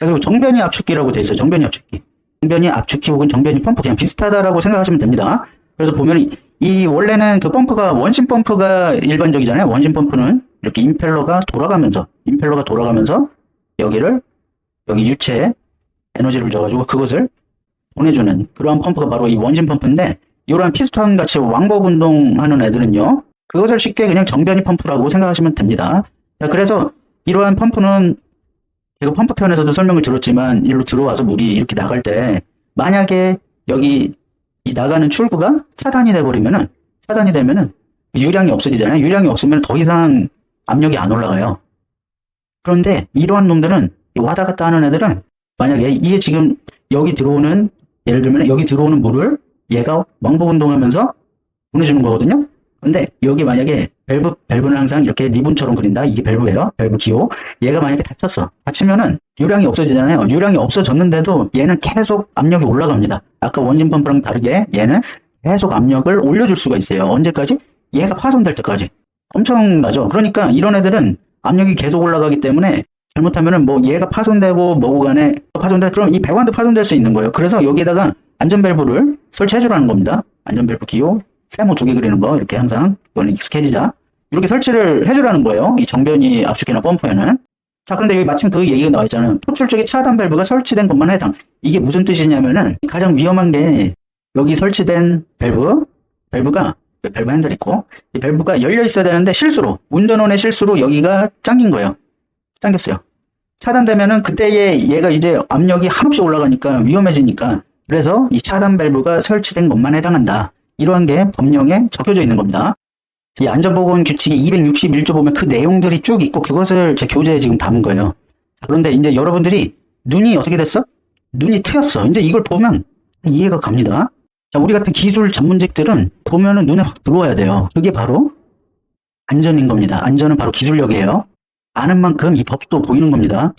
자, 그리고 정변이 압축기라고 돼 있어요. 정변이 압축기. 정변이 압축기 혹은 정변이 펌프 그냥 비슷하다라고 생각하시면 됩니다. 그래서 보면 이, 이 원래는 그 펌프가 원심 펌프가 일반적이잖아요. 원심 펌프는 이렇게 임펠러가 돌아가면서 임펠러가 돌아가면서 여기를 여기 유체에 에너지를 줘가지고 그것을 보내주는 그러한 펌프가 바로 이 원심 펌프인데 이러한 피스톤 같이 왕복 운동하는 애들은요 그것을 쉽게 그냥 정변이 펌프라고 생각하시면 됩니다. 자, 그래서 이러한 펌프는 제가 펌프 편에서도 설명을 들었지만 일로 들어와서 물이 이렇게 나갈 때 만약에 여기 이 나가는 출구가 차단이 돼버리면은 차단이 되면은 유량이 없어지잖아요. 유량이 없으면 더 이상 압력이 안 올라가요. 그런데 이러한 놈들은 이 왔다 갔다 하는 애들은 만약에 이게 지금 여기 들어오는 예를 들면 여기 들어오는 물을 얘가 왕복 운동하면서 보내주는 거거든요. 근데 여기 만약에 밸브 밸브는 항상 이렇게 리본처럼 그린다. 이게 밸브예요. 밸브 기호. 얘가 만약에 다쳤어. 다치면은 유량이 없어지잖아요. 유량이 없어졌는데도 얘는 계속 압력이 올라갑니다. 아까 원심 펌프랑 다르게 얘는 계속 압력을 올려줄 수가 있어요. 언제까지? 얘가 파손될 때까지. 엄청나죠. 그러니까 이런 애들은 압력이 계속 올라가기 때문에 잘못하면은 뭐 얘가 파손되고 뭐고 간에 파손돼 그럼 이 배관도 파손될 수 있는 거예요. 그래서 여기에다가 안전 밸브를 설치해 주라는 겁니다. 안전 밸브 기호 세모 두 개 그리는 거 이렇게 항상 이거는 익숙해지자 이렇게 설치를 해주라는 거예요. 이 정변이 압축기나 펌프에는 자 그런데 여기 마침 그 얘기가 나와 있잖아요. 토출 쪽에 차단 밸브가 설치된 것만 해당. 이게 무슨 뜻이냐면은 가장 위험한 게 여기 설치된 밸브 밸브가 밸브 핸들 있고 이 밸브가 열려 있어야 되는데 실수로 운전원의 실수로 여기가 잠긴 거예요. 당겼어요. 차단되면은 그때에 얘가 이제 압력이 한없이 올라가니까 위험해지니까 그래서 이 차단 밸브가 설치된 것만 해당한다. 이러한 게 법령에 적혀져 있는 겁니다. 이 안전보건 규칙이 261조 보면 그 내용들이 쭉 있고 그것을 제 교재에 지금 담은 거예요. 자, 그런데 이제 여러분들이 눈이 어떻게 됐어? 눈이 트였어. 이제 이걸 보면 이해가 갑니다. 자, 우리 같은 기술 전문직들은 보면은 눈에 확 들어와야 돼요. 그게 바로 안전인 겁니다. 안전은 바로 기술력이에요. 아는 만큼 이 법도 보이는 겁니다.